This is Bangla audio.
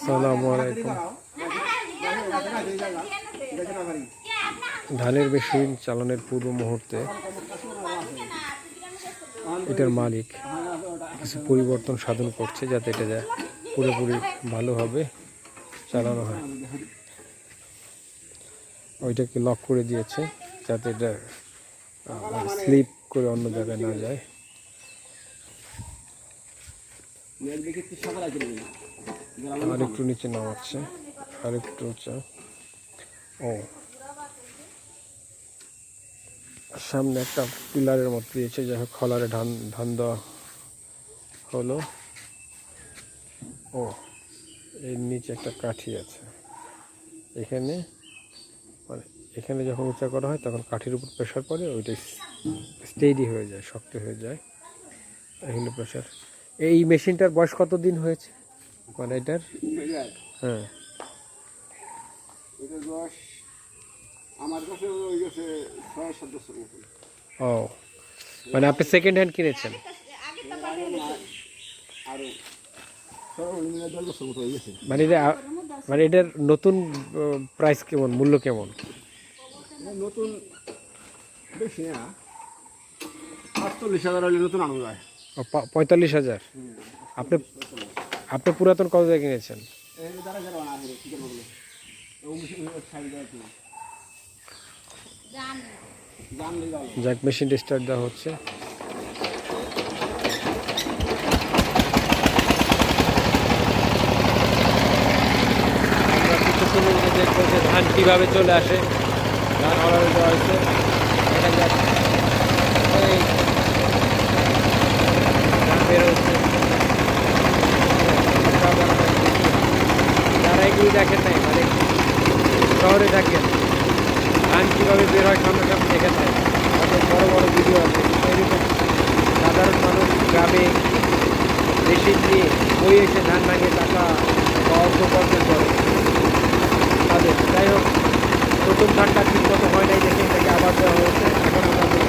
আসসালামু ধানের মেশিন চালানোর পূর্ব মুহূর্তে এটার মালিক কিছু পরিবর্তন সাধন করছে যাতে এটা যা পুরোপুরি ভালোভাবে চালানো হয়। ওইটাকে লক করে দিয়েছে যাতে এটা স্লিপ করে অন্য জায়গায় না যায়। আর একটু নিচে নামাচ্ছে। আর একটু উঁচা ও। সামনে একটা পিলারের মতো দিয়েছে, যাই হোক, খলারে ধান ধান দেওয়া হলো। ও, এর নিচে একটা কাঠি আছে। এখানে মানে এখানে যখন উঁচা করা হয়, তখন কাঠির উপর প্রেশার পড়ে, ওইটা স্টেডি হয়ে যায়, শক্ত হয়ে যায়। এখানে প্রেশার এই মেশিনটার বয়স কত দিন হয়েছে? মানে এটার হ্যাঁ। এটা দশ আমার কাছে ওই গেছে ছয় সাত বছর ও। মানে আপনি সেকেন্ড হ্যান্ড কিনেছেন? আরও। মানে এটা মানে এটার নতুন প্রাইস কেমন মূল্য কেমন? নতুন বেশি না। আটচল্লিশ হাজার হলে নতুন আনন্দ হয় ও, পঁয়তাল্লিশ হাজার। আপনি আপনি পুরাতন কত দিয়ে কিনেছেন এই দ্বারা যারা আনা হবে কি করব বলো ও সাইড দেওয়া কি জান লিয়ে গেল যাক মেশিনটা স্টার্ট দেওয়া হচ্ছে ধান কীভাবে চলে আসে। ধান অর্ডার দেওয়া হয়েছে দেখা যাক এই ধান বের হচ্ছে যারা দেখেন নাই মানে শহরে থাকেন ধান কীভাবে বের হয় সামনে সামনে দেখেন নাই। অনেক বড় বড় ভিডিও আছে। এরকম সাধারণ মানুষ গ্রামে মেশিন দিয়ে বই এসে ধান ভাঙে, টাকা অর্থ উপার্জন করে। তাদের, যাই হোক, নতুন ধানটা ঠিক মতো হয় নাই দেখে এটাকে আবার দেওয়া হয়েছে। এখন আমরা